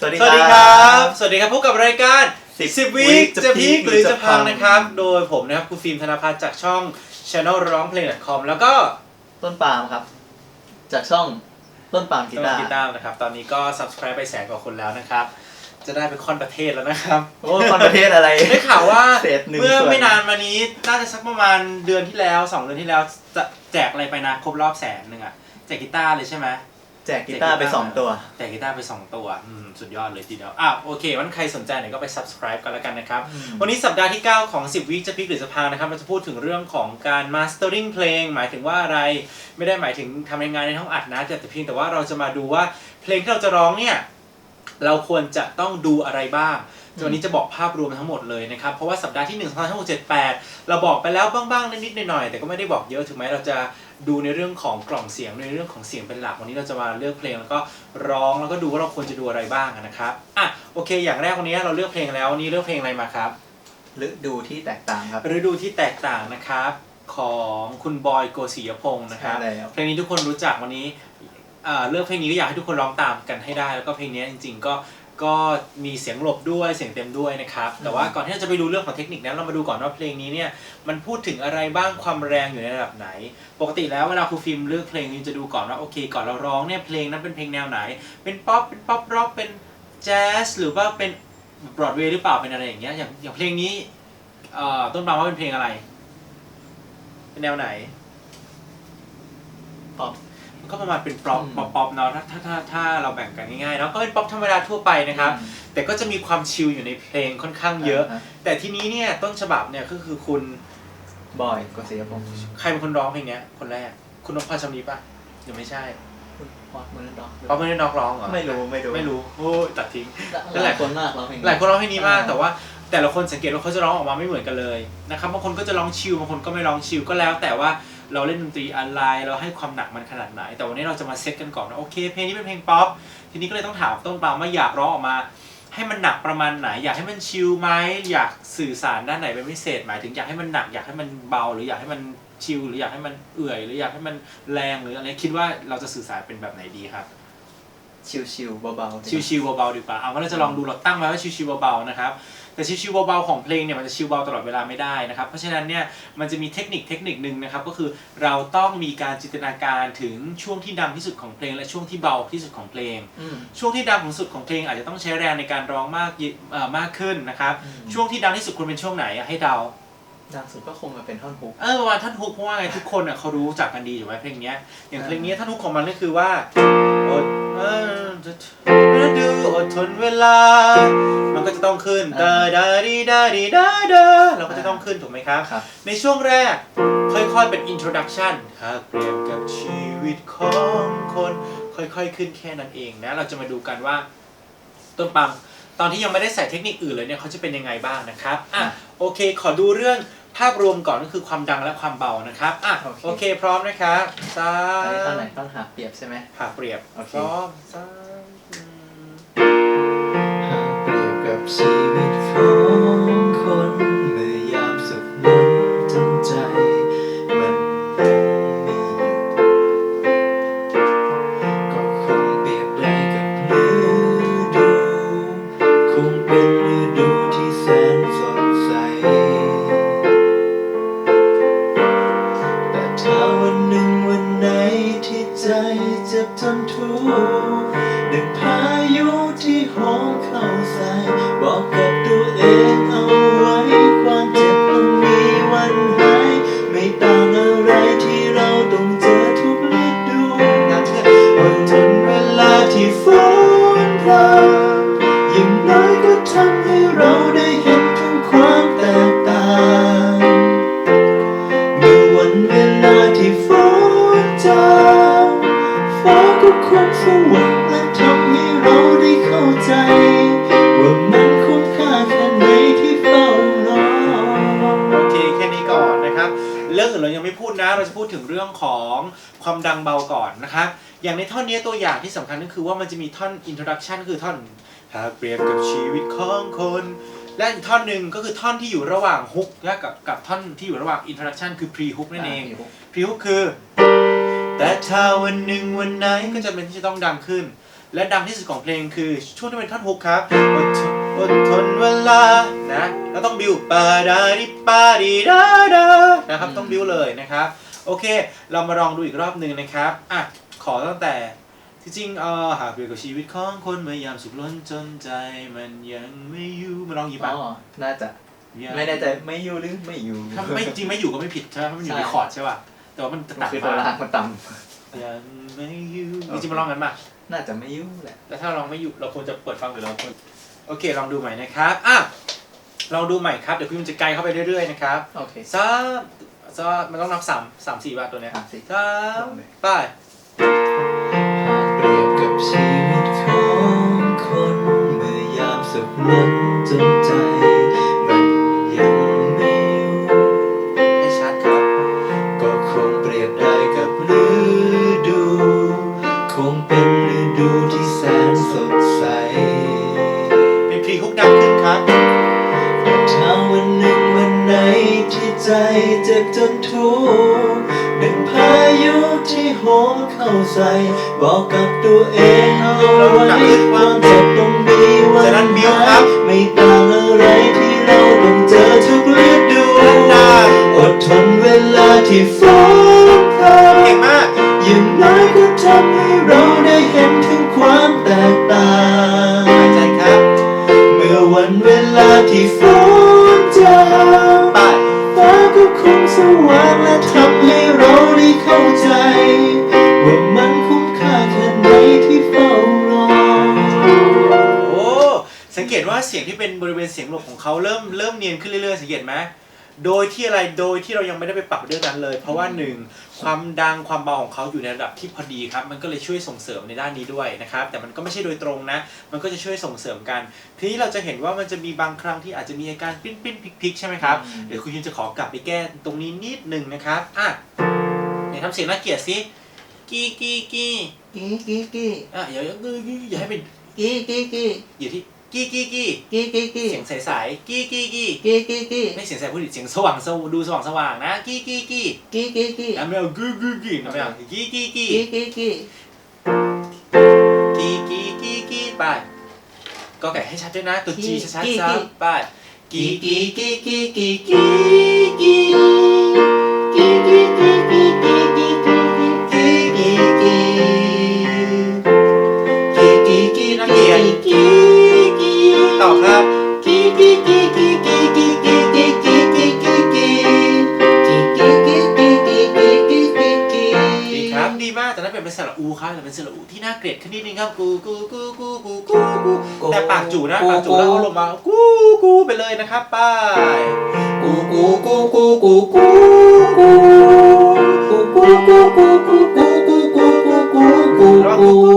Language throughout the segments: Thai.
สวัสดีสวัสดีคครัรับบสวัสดีครับพบกับรายการ10 10วิ week จะพีคหรือจะพังจะพังนะครับ โดยผมนะครับครูฟิล์มธนพัฒน์จากช่อง channel ร้องเพลง .com แล้วก็ต้นปาล์มครับ จากช่องต้นปาล์มกีต้นตาร์กีตาร์นะครับ ตอนนี้ก็ subscribe ไปแสนกว่าคนแล้วนะครับ จะได้เป็นคอนประเทศแล้วนะครับ โอ้คนประเทศอะไร ได้ข่าวว่าเศษหนึ่งเมื่อส่วนไม่นานมานี้น่าจะสักประมาณเดือนที่แล้ว 2 เดือนที่แล้วจะแจกอะไรไปนะครบรอบแสนหนึ่งอะแจกกีตาร์เลยใช่ไหม แจกกีตาร์ไปสองตัว แจกกีตาร์ไป 2 ตัวอืมสุดยอดเลยทีเดียวอะโอเค วันใครสนใจเนี่ยก็ไป subscribe กันแล้วกันนะครับอืมวันนี้สัปดาห์ที่ 9 ของ 10 วิจะพลิกหรือจะพังนะครับ เราจะพูดถึงเรื่องของการ mastering เพลง หมายถึงว่าอะไรไม่ได้หมายถึงทำงานในห้องอัดนะแต่แต่เพียงแต่ว่าเราจะมาดูว่าเพลงที่เราจะร้องเนี่ยเราควรจะต้องดูอะไรบ้างวันนี้จะบอกภาพรวมทั้งหมดเลยนะครับ เพราะว่าสัปดาห์ที่1 2 3 6 7 8เราบอกไปแล้วบ้างๆนิดๆหน่อยๆแต่ก็ไม่ได้บอกเยอะถึงแม้เราจะ ดูในเรื่องของกล่องเสียงในเรื่องของเสียงเป็นหลักวันนี้เราจะมาเลือกเพลงแล้วก็ร้องแล้วก็ดูว่าเราควรจะดูอะไรบ้างนะครับอะโอเค อย่างแรกวันนี้เราเลือกเพลงแล้ววันนี้เลือกเพลงอะไรมาครับฤดูที่แตกต่างครับฤดูที่แตกต่างนะครับ ของคุณบอยโกศิยพงศ์นะครับใช่แล้วเพลงนี้ทุกคนรู้จักวันนี้อ่า เลือกเพลงนี้ก็อยากให้ทุกคนร้องตามกันให้ได้ แล้วก็เพลงนี้จริง ๆ ก็ก็มีเสียงหลบด้วยเสียงเต็มด้วยนะครับ แต่ว่าก่อนที่เราจะไปดูเรื่องของเทคนิคนั้นเรามาดูก่อนว่าเพลงนี้เนี่ยมันพูดถึงอะไรบ้างความแรงอยู่ในระดับไหน ปกติแล้วเวลาครูฟิล์มเลือกเพลงนี้จะดูก่อนว่าโอเค ก่อนเราร้องเนี่ยเพลงนั้นเป็นเพลงแนวไหน เป็นป๊อปเป็นป๊อปร็อกเป็นแจ๊สหรือว่าเป็นบรอดเวย์หรือเปล่าเป็นอะไรอย่างเงี้ยอย่างอย่างเพลงนี้เอ่อต้นปาล์มว่าเป็นเพลงอะไร เป็นแนวไหนป๊อปมัน ก็ประมาณเป็นป๊อปอืมป๊อปป๊อปเนาะถ้าถ้าถ้าถ้าเราแบ่งกันง่ายๆเนาะก็เป็นป๊อปธรรมดาทั่วไปนะครับ แต่ก็จะมีความชิลอยู่ในเพลงค่อนข้างเยอะาฮแต่ทีนี้เนี่ยต้นฉบับเนี่ยก็คือคุณบอยกฤษยพงศ์ใครเป็นคนร้องเพลงเนี้ยคนแรกคุณนพพรชำนีปะหรือไม่ใช่คุณพอดมือดอกป๊อปไม่ได้นอกร้องเหรอไม่รู้ไม่รู้ไม่รู้โอ้ยตัดทิ้ง หลายคนมากร้องเพลง หลายคนร้องเพลงนี้มากอ่า แต่ว่าแต่ละคนสังเกตว่าเขาจะร้องออกมาไม่เหมือนกันเลยนะครับบางคนก็จะร้องชิลบางคนก็ไม่ร้องชิลก็แล้วแต่ว่า เราเล่นดนตรีอะไรเราให้ความหนักมันขนาดไหน แต่วันนี้เราจะมาเซตกันก่อนว่าโอเคเพลงนี้เป็นเพลงป๊อปทีนี้ก็เลยต้องถามต้นปาล์มว่าอยากร้องออกมา ให้มันหนักประมาณไหน อยากให้มันชิลไหมอยากสื่อสารด้านไหนเป็นพิเศษหมายถึงอยากให้มันหนักอยากให้มันเบาหรืออยากให้มันชิลหรืออยากให้มันเอื่อย หรืออยากให้มันแรงหรืออะไรคิดว่าเราจะสื่อสารเป็นแบบไหนดีครับ ชิวๆเบาๆชิวๆเบาๆดีกว่าเอาว่าเราจะลองดูเราตั้งไว้ว่าชิวๆเบาๆนะครับ แต่ชิวๆเบาๆของเพลงเนี่ยมันจะชิวเบาตลอดเวลาไม่ได้นะครับเพราะฉะนั้นเนี่ยมันจะมีเทคนิคเทคนิคนึงนะครับก็คือเราต้องมีการจินตนาการถึงช่วงที่ดังที่สุดของเพลง และช่วงที่เบาที่สุดของเพลงอืมช่วงที่ดังของสุดของเพลงอาจจะต้องใช้แรงในการร้องมากยิเอ่อมากขึ้นนะครับอืมช่วงที่ดังที่สุดควรเป็นช่วงไหนอะให้เดาดังสุดก็คงจะเป็นท่อนฮุก เออประมาณท่อนฮุกเพราะว่าไงทุกคนอะเขารู้จักกันดีถูกไหมเพลงเนี้ยอย่างเพลงนี้ท่อนฮุกของมันก็คือว่าอดเออ ฤดูอดทนเวลา มันก็จะต้องขึ้นดาดาดีดาดีดาดาเราก็จะต้องขึ้นถูกไหมครับ ครับ ในช่วงแรกค่อยๆเป็น introduction หากเปรียบกับชีวิตของคนค่อยๆขึ้นแค่นั้นเองนะ เราจะมาดูกันว่าต้นปังตอนที่ยังไม่ได้ใส่เทคนิคอื่นเลยเนี่ยเขาจะเป็นยังไงบ้างนะครับ อะโอเค ขอดูเรื่อง ภาพรวมก่อนก็คือความดังและความเบานะครับอะโอเคโอเคพร้อมนะครับสาอันนี้ท่อนไหนมท่อนหาเปรียบใช่ไหมหากเปรียบโอเคพร้อมสามอืมหากเปรียบกับชีวิต ความดังเบาก่อนนะครับอย่างในท่อนนี้ตัวอย่างที่สำคัญก็คือว่ามันจะมีท่อน introduction คือท่อนหากเปรียบกับชีวิตของคน และอีกท่อนหนึ่งก็คือท่อนที่อยู่ระหว่างฮุกและกับกับท่อนที่อยู่ระหว่าง introduction คือ pre hook นั่นเอง pre hook คือ แต่ถ้าวันหนึ่งวันไหนก็จะเป็นที่จะต้องดังขึ้น และดังที่สุดของเพลงคือช่วงที่เป็นท่อนฮุกครับอดทนอดทนเวลานะแล้วต้องบิวปาดาดิปาดีดาดานะครับต้องบิวเลยนะครับ โอเค เรามาลองดูอีกรอบหนึ่งนะครับ อะ ขอตั้งแต่ที่จริงเออหากเปรียบกับชีวิตของคนเมื่อยามสุขล้นจนใจมันยังไม่อยู่มาลองหยิบอ๋ปะอน่าจะ ไม่แน่ใจไม่อยู่หรือไม่อยู่ถ้าไม่จริงไม่อยู่ก็ไม่ผิดใช่ไหมเพราะมันอยู่ในใช่คอร์ดใช่ป่ะแต่ว่ามันมันตัดคือตัวมาล่างมันต่ยังไม่อยู่จริงๆมาลองกันป่ะำน่าจะไม่อยู่แหละ แล้วถ้าเราไม่อยู่เราควรจะเปิดฟังหรือเราควรโอเค ลองดูใหม่นะครับอะลองดูใหม่ครับ เดี๋ยวคุณจะไกลเข้าไปเรื่อยๆนะครับโอเค สาม สามมันต้องนับสามสามสี่บาทตัวเนี้ยสามสี่ สามไปเปรียบกับชีวิตของคนเมื่อยามสุขล้นจนใจ มันยังไม่อยู่ให้ชัดครับก็คงเปรียบได้กับฤดู คงเป็นฤดูที่แสนสดใส เป็นพรีฮุกดังขึ้นครับแต่ถ้าวันหนึ่งวันไหนที่ใจเจ็บจน ทุกข์ดังพายุที่โหมเข้าใส่ บอกกับตัวเองเอาไว้ความเจ็บต้องมีวันจะนั้นบิ้วครับไม่ต่างอะไรที่เราต้องเจอทุกฤดูนานอดทนเวลาที่ฝ ขึ้นเรื่อยๆสังเกตไหมโดยที่อะไรโดยที่เรายังไม่ได้ไปปรับเรื่องนั้นเลย เพราะว่าหนึ่งความดังความเบาของเขาอยู่ในระดับที่พอดีครับ มันก็เลยช่วยส่งเสริมในด้านนี้ด้วยนะครับ แต่มันก็ไม่ใช่โดยตรงนะ มันก็จะช่วยส่งเสริมกัน ทีนี้เราจะเห็นว่ามันจะมีบางครั้งที่อาจจะมีอาการปิ้นปิ้นพลิกพลิกๆใช่ไหมครับ เดี๋ยวคุณยินจะขอกลับไปแก้ตรงนี้นิดหนึ่งนะครับอะไหนทำเสียงน่าเกลียดสิกี้กี้กี้กี้กี้กี้อะอย่าอย่าอย่าให้เป็นกี้กี้กี้อยู่ที่ กี้กี้กี้กี้กี้กี้เสียงใสๆกี้กี้กี้กี้กี้กี้ไม่เสียงใสพูดดิเสียงสว่างสวดูสว่างสว่างนะกี้กี้กี้กี้กี้กี้อะไม่เอากี้กี้กี้นะไม่เอากี้กี้กี้กี้กี้กี้กี้กี้กี้กี้ไปก็ไก่ให้ชัดด้วยนะตัวจีชัดๆซะไปกี้กี้กี้กี้กี้กี้กี้กี้ เป็นสระอูที่น่าเกลียดขึ้นนิดนึงครับกูกูกูกูกูกูกูแต่ปากจู่นะปากจู่แล้วเอาลงมากูกูไปเลยนะครับไป้ายกูกูกูกูกูกูกูกูกูกูกูกูกูกูกูกูกูแล้วกูกู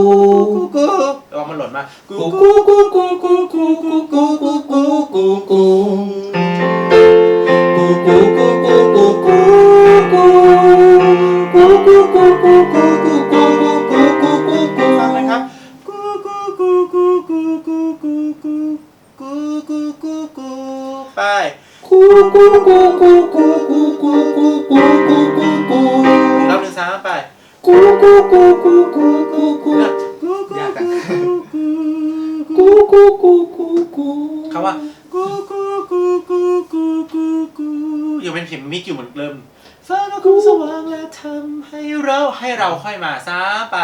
กูกูระวังมันหล่นมากูกูกูกูกูกูกูกูกูกูกูกูกูกูกู รอบหนึ่งสามไปกูกูกูกูกูกูคำว่ากูกูกูกูกูกูกูยังเป็นเข็มมิกอยู่เหมือนเดิมฟ้าก็คงสว่างและทำให้เราให้เราค่อยมาสามไป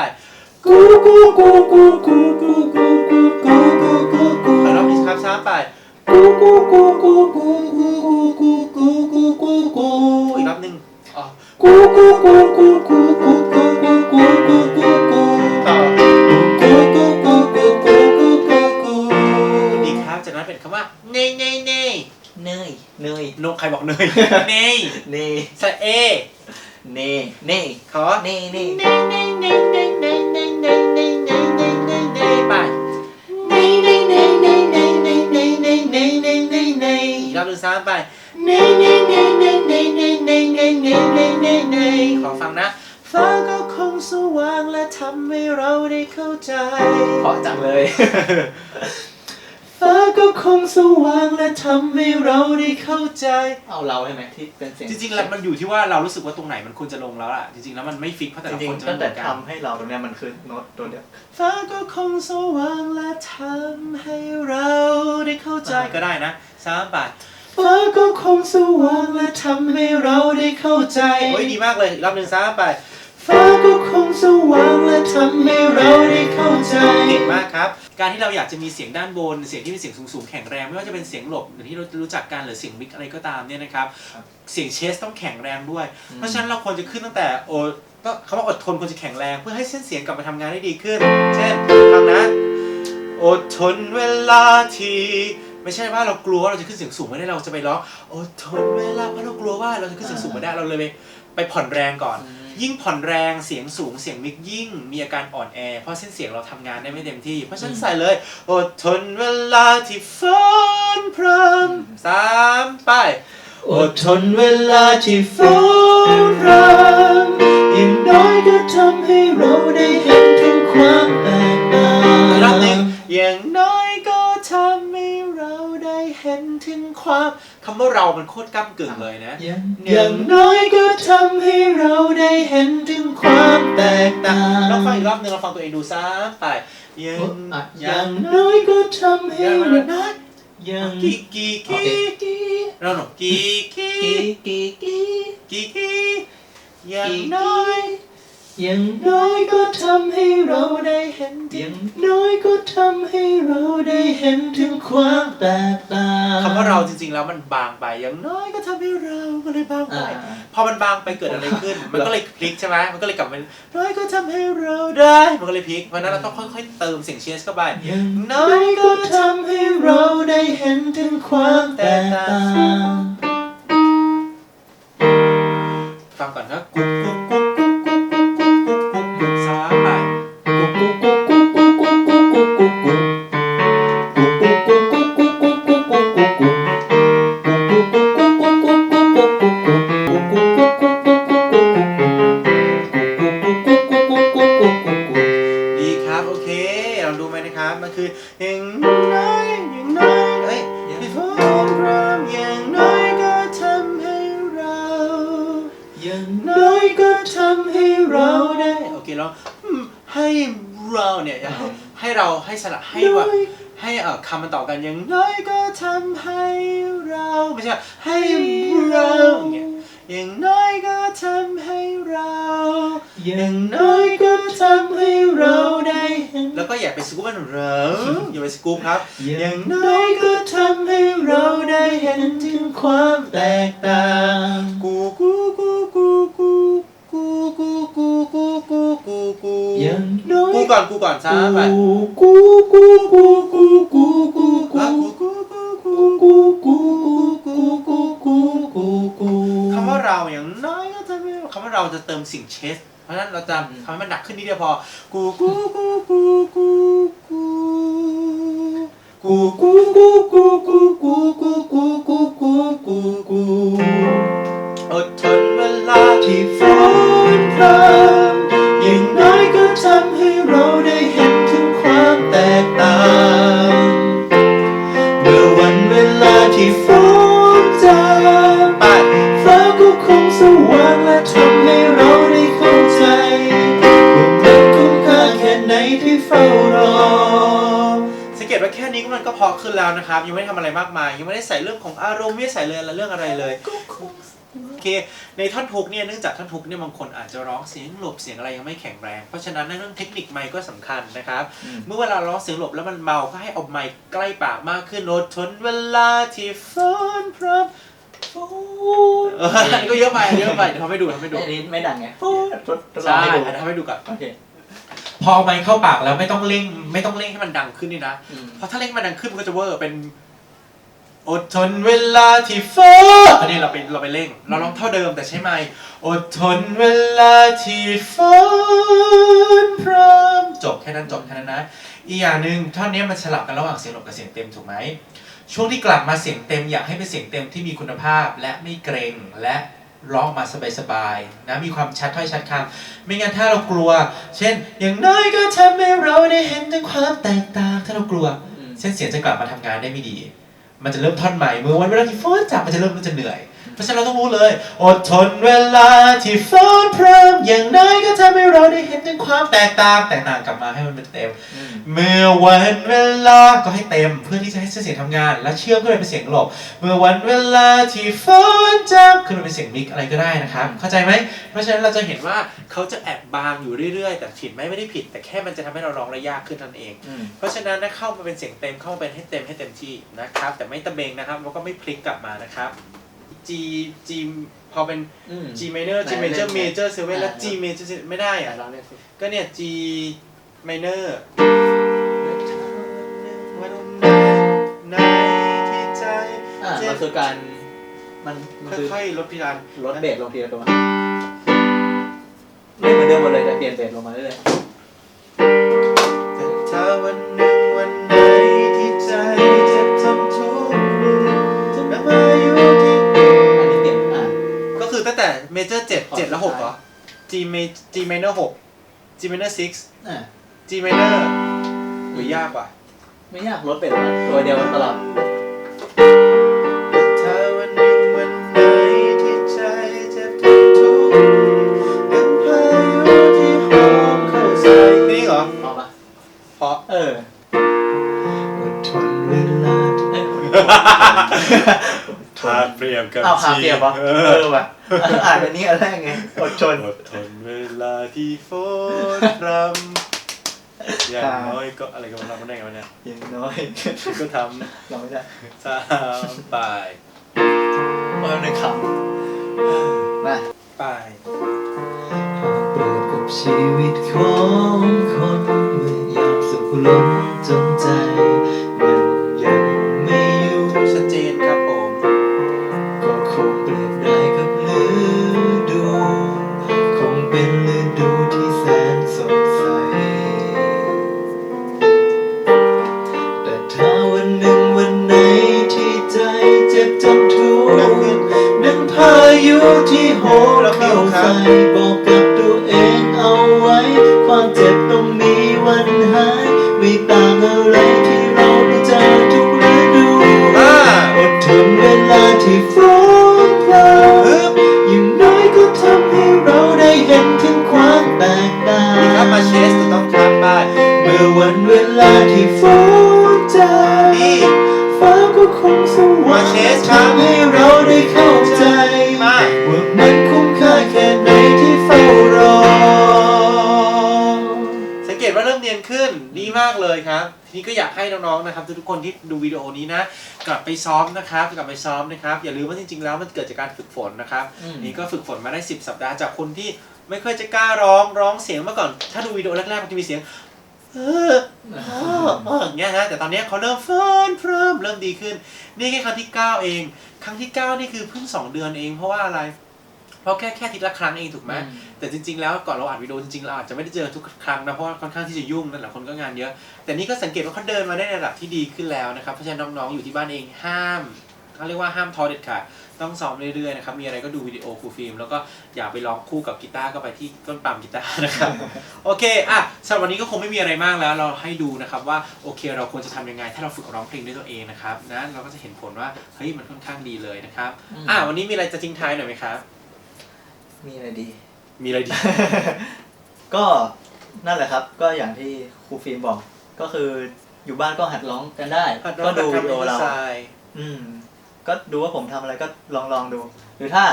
กูกูกูกูกูกูกูกูกูกูกูกูไปรอบนี้ครับสามไปกูกูกูกูกูกูกู ใครบอกเนยเนยเนยสระเอเนยเนยขอเนยเนยเนยเนยเนยเนยเนยเนยเนยเนยเนยเนยเนยเนยไปเนยเนยเนยเนยเนยเนยเนยเนยเนยเนยเนยเนยอีกรอบหนึ่งสามไปเนยเนยเนยเนยเนยเนยเนยเนยเนยเนยเนยเนยขอฟังนะฟ้าก็คงสว่างและทำให้เราได้เข้าใจเพราะจังเลย ฟ้ฟ้าก็คงสว่างและทำให้เราได้เข้าใจ เอาเราใช่ไหมที่เป็นเสียงจริงๆแล้วมันอยู่ที่ว่าเรารู้สึกว่าตรงไหนมันควรจะลงแล้วล่ะ จริงๆแล้วมันไม่ฟิกเพราะแต่จละริงคนจะๆตั้งแต่ไม่เหมือนกันทำให้เราตรงเนี้ยมันคือโน้ตตัวเดียวฟ้าก็คงสว่างและทำให้เราได้เข้าใจอ่าก็ได้นะสามบาทฟ้าก็คงสว่างและทำให้เราได้เข้าใจ โอ้ยดีมากเลยอีกรอบหนึ่งสามบาท ฟ้าก็คงสว่างและทำให้เราได้เข้าใจ เก่งมากครับ การที่เราอยากจะมีเสียงด้านบน เสียงที่เป็นเสียงสูงๆแข็งแรงไม่ว่าจะเป็นเสียงหลบหรือที่เรารู้จักกันหรือเสียงมิกอะไรก็ตามเนี่ยนะครับครับเสียงเชสต้องแข็งแรงด้วยอืมเพราะฉะนั้นเราควรจะขึ้นตั้งแต่โอก็คำว่าอดทนควรจะแข็งแรงเพื่อให้เส้นเสียงกลับมาทำงานได้ดีขึ้น เช่นฟังนะ อดทนเวลาที่ไม่ใช่ว่าเรากลัวว่าเราจะขึ้นเสียงสูงไม่ได้เราจะไปร้องอดทนเวลาเพราะเรากลัวว่าเราจะขึ้นเสียงสูงไม่ได้เราเลยไปไปผ่อนแรงก่อน ยิ่งผ่อนแรงเสียงสูงเสียงมิกยิ่งมีอาการอ่อนแอ เพราะเส้นเสียงเราทำงานได้ไม่เต็มที่ เพราะฉะนั้นใส่เลยอดทนเวลาที่ฟ้อนพรำสามไปอดทนเวลาที่ฟ้อนรำอย่างน้อยก็ทำให้เราได้เห็นถึงความแตกต่างอีกรอบหนึ่งอย่างน้อยก็ทำให้เราได้เห็นถึงความ คำว่าเรามันโคตรก้ากึ่งเลยนะอย่างอย่างน้อยก็ทำให้เราได้เห็นถึงความแตกต่างลองฟังอีกรอบหนึ่งลองฟังตัวเองดูซ้ำไปยังอะอย่างน้อยก็ทำให้ยังเรานะอย่างกีกีโอกีเคเราหนูกีกีกีกีกีกีกีอย่างน้อย อย่างน้อยก็ทำให้เราได้เห็นอย่างน้อยก็ทำให้เราได้เห็นถึงความแตกต่างคำว่าเราจริงๆแล้วมันบางไปอย่างน้อยก็ทำให้เราก็เลยบางไปอ่าพอมันบางไปเกิดอะไรขึ้น มันก็เลยพลิกใช่ไหมมันก็เลยกลับเป็นน้อยก็ทำให้เราได้ มันก็เลยพลิกเพราะฉะนั้นเราต้องค่อยๆเติมเสียงเชียร์เข้าไปอย่างน้อยก็ทำให้เราได้เห็นถึงความแตกต่างฟังก่อนครับกุ๊กกุ๊กกุ๊กกุ๊กกุ๊ก ใช่ให้เราอย่างเงี้ยอย่างน้อยก็ทำให้เรา อย่างน้อยก็ทำให้เราได้เห็นแล้วก็อย่าไปสกู๊ปมันเหราอย่าไปสกู๊ปครับ อย่างน้อยก็ทำให้เราได้เห็นถึงความแตกต่างกูกูกูกูกูกูกูกูกูกูกูกูอย่างน้อยกูก่อนกูก่อนซ้าไปกูกูกูกูกูกูกูอะกูกูกูกูกู เราอย่างน้อยก็จะไม่คำว่าเราจะเติมสิ่งเชส เพราะฉะนั้นเราจะทำให้มันหนักขึ้นนิดเดียวพอ กูกูกูกูกูกูกูกูกูกูกูกูกูกูกูกูกูกูอดทนเวลาที่ฟ้อนรำ พอขึ้นแล้วนะครับ ยังไม่ได้ทำอะไรมากมาย ยังไม่ได้ใส่เรื่องของอารมณ์ไม่ได้ใส่เลยเรื่องอะไรเลยโอเค ในท่อนฮุกเนี่ยเนื่องจากท่อนฮุกเนี่ยบางคนอาจจะร้องเสียงหลบเสียงอะไรยังไม่แข็งแรง เพราะฉะนั้นในเรื่องเทคนิคไมค์ก็สำคัญนะครับ เมื่อเวลาร้องเสียงหลบแล้วมันเมาก็ให้เอาไมค์ใกล้ปากมากขึ้นอดทนเวลาที่ฟ้อนพรำฟ้อนเอออันนี้ก็เยอะไปเยอะไปเดี๋ยวทำให้ดูทำให้ดูอันนี้ไม่ดังไงทดทดลองใช่ให้ดูเดี๋ยวทำให้ดูก่อนโอเค พอไมค์เข้าปากแล้วไม่ต้องเร่ง ไม่ต้องเร่งให้มันดังขึ้นนี่นะอืมเพราะถ้าเร่งมันดังขึ้นมันก็จะเวอร์เป็นอดทนเวลาที่ฟ้าอันนี้เราไปเราไปเร่ง เราลองเท่าเดิมแต่ใช้ไมค์อดทนเวลาที่ฟ้อนพรำจบแค่นั้นจบแค่นั้นนะ อีกอย่างหนึ่งท่อนนี้มันสลับกันระหว่างเสียงหลบกับเสียงเต็มถูกไหมช่วงที่กลับมาเสียงเต็มอยากให้เป็นเสียงเต็มที่มีคุณภาพและไม่เกรงและ ร้องมาสบายๆนะมีความชัดถ้อยชัดคำไม่งั้นถ้าเรากลัว เช่น อย่างน้อยก็ทำให้เราได้เห็นถึงความแตกต่าง ถ้าเรากลัวอืมเส้นเสียงจะกลับมาทำงานได้ไม่ดี มันจะเริ่มท่อนใหม่เมื่อวันเวลาที่ฝนจับมันจะเริ่มมันจะเหนื่อย เพราะฉะนั้นเราต้องรู้เลย อดทนเวลาที่ฝนพรำอย่างน้อยก็ทำให้เราได้เห็นถึงความแตกต่างแตกต่างกลับมาให้มันเป็นเต็มอืมเมื่อวันเวลาก็ให้เต็มเพื่อที่จะให้เส้นเสียงทำงาน และเชื่อมขึ้นไปเป็นเสียงหลบ เมื่อวันเวลาที่ฝนจับขึ้นไปเป็นเสียงมิกอะไรก็ได้นะครับ เข้าใจไหมเพราะฉะนั้นเราจะเห็นว่าเขาจะแอบบางอยู่เรื่อยๆ แต่ผิดไหมไม่ได้ผิด แต่แค่มันจะทำให้เราร้องได้ยากขึ้นนั่นเองอืมเพราะฉะนั้นนะเข้ามาเป็นเสียงเต็มเข้ามาเป็นให้เต็มให้เต็มที่นะครับ แต่ไม่ตะเบงนะครับแล้วก็ไม่พลิกกลับมานะครับ G G พอเป็น อืม G minor G ไหน major เล่นไหน major 7แล้ว อ่า G major 7ไม่ได้อะอะลองเล่นสิก็เนี่ย G minor วันไหนที่ใจอะมันคือการมันมันคือค่อยๆลดพิรานลดเบสลงทีละตัวไม่เหมือนเดิมหมดเลยแต่เปลี่ยนเบสลงมาเรื่อยแ G ma G minor หก G minor six อะ G minor หรือยากกว่าไม่ยากลดเบสลงมาตัวเดียวตลอดาเปรียบกับเอาขาเปรียบปะเอเอออว่ะอ่านอันนี้อันแรกไงอดทนอดทนเวลาที่ฝนรำอย่างน้อยก็อะไรกันมันทำได้ไงวะเนี่ยอย่างน้อยก็ทเราไม่ได้ำสามไปเพราะมันหนึ่งคำมาไปหากเปรียบกับชีวิตของคนเมื่อยามสุขล้นจน นี้ก็อยากให้น้องๆนะครับทุกๆคนที่ดูวิดีโอนี้นะ กลับไปซ้อมนะครับกลับไปซ้อมนะครับอย่าลืมว่าจริงๆแล้วมันเกิดจากการฝึกฝนนะครับอืม นี่ก็ฝึกฝนมาได้ 10 สัปดาห์จากคนที่ไม่เคยจะกล้าร้องร้องเสียงเมื่อก่อน ถ้าดูวิดีโอแรกๆมันจะมีเสียงเออเออเอออย่างเงี้ยนะแต่ตอนเนี้ยเขาเริ่มเฟิร์นเฟิร์มเริ่มดีขึ้น นี่แค่ครั้งที่ 9 เอง ครั้งที่ 9 นี่คือเพิ่ง 2 เดือนเองเพราะว่าอะไร เพราะแค่แค่อาทิตย์ละครั้งเองถูกไหมแต่จริงๆแล้วก่อนเราอัดวิดีโอจริงๆเราอาจจะไม่ได้เจอทุกครั้งนะเพราะว่าค่อนข้างที่จะยุ่งนั่นแหละคนก็งานเยอะ แต่นี่ก็สังเกตว่าเขาเดินมาได้ในระดับที่ดีขึ้นแล้วนะครับเพราะฉะนั้นน้องๆอยู่ที่บ้านเองห้ามเขาเรียกว่าห้ามทอเด็ดขาดต้องซ้อมเรื่อยๆนะครับ มีอะไรก็ดูวิดีโอครูฟิล์ม แล้วก็อย่าไปร้องคู่กับกีตาร์ก็ไปที่ต้นปามกีตาร์นะครับ โอเค อะสำหรับวันนี้ก็คงไม่มีอะไรมากแล้ว เราให้ดูนะครับว่าโอเค เราควรจะทำยังไง ถ้าเราฝึกร้องเพลงด้วยตัวเองนะครับนะเราก็จะเห็นผลว่าเฮ้ยมันค่อนข้างดีเลยนะครับอืมอะวันนี้มีอะไรจะทิ้งท้ายหน่อยไหมครับ มีอะไรดี มีอะไรดี ก็นั่นแหละครับ ก็อย่างที่ครูฟิล์มบอก ก็คืออยู่บ้านก็หัดร้องกันได้ ก็ดูวิดีโอเรา อืม ก็ดูว่าผมทำอะไรก็ลองลองดู หรือถ้า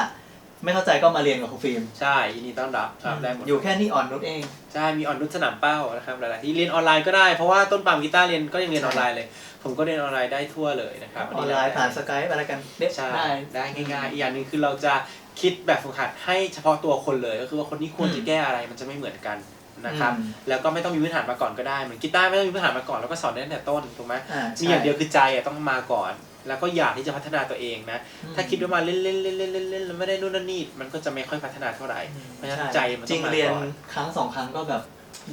ไม่เข้าใจก็มาเรียนกับครูฟิล์มใช่ยินดีต้อนรับครับได้หมดอยู่แค่นี้อ่อนนุชเอง ใช่มีออนนุชสนามเป้านะครับหลายๆที่เรียนออนไลน์ก็ได้เพราะว่าต้นปามกีตาร์เรียนก็ยังเรียนออนไลน์เลย ผมก็เรียนออนไลน์ได้ทั่วเลยนะครับออนไลน์ผ่านสกายอะไรกันเด็ใช่ได้ ได้ง่ายๆอีกอย่างหนึ่งคือเราจะ คิดแบบฝึกหัดให้เฉพาะตัวคนเลย ก็คือว่าคนนี้ควรจะแก้อะไรมันจะไม่เหมือนกันนะครับ อืมแล้วก็ไม่ต้องมีพื้นฐานมาก่อนก็ได้เหมือนกีตาร์ไม่ต้องมีพื้นฐานมาก่อนแล้วก็สอนได้ตั้งแต่ต้นถูกไหมอ่ามีอย่างเดียวคือใจอะต้องมาก่อน แล้วก็อยากที่จะพัฒนาตัวเองนะอืมถ้าคิดว่ามาเล่นๆเล่นๆเล่นๆเล่นๆแล้วไม่ได้นู่นนั่นนี่มันก็จะไม่ค่อยพัฒนาเท่าไหร่เพราะฉะนั้นใจมันจต้ริองงมาเรียนก่อนครั้งสองครั้งก็แบบ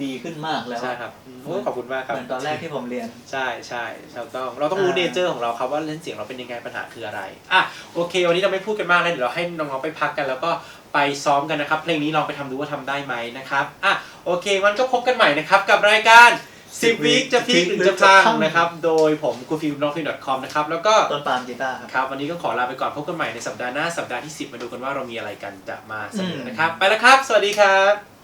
ดีขึ้นมากแล้วใช่ครับโอ้ยขอบคุณมากครับเหมือนตอนแรกที่ผมเรียน ใช่ใช่เราต้องเราต้องรู้อ่าเนเจอร์ของเราครับว่าเล่นเสียงเราเป็นยังไงปัญหาคืออะไรอะโอเค วันนี้เราไม่พูดกันมากเลยเดี๋ยวเราให้น้องๆไปพักกัน แล้วก็ไปซ้อมกันนะครับ เพลงนี้ลองไปทำดูว่าทำได้ไหมนะครับอะโอเควันก็พบกันใหม่นะครับกับรายการ10วีคจะพลิกหรือจะพังนะครับ โดยผมกูฟิล์มน้องฟิล์ม .com นะครับ แล้วก็ต้นปาล์มกีตาร์ครับครับ วันนี้ก็ขอลาไปก่อนพบกันใหม่ในสัปดาห์หน้า สัปดาห์ที่ 10 มาดูกันว่าเรามีอะไรกันจะมาเสนออมนะครับ ไปแล้วครับ สวัสดีครับ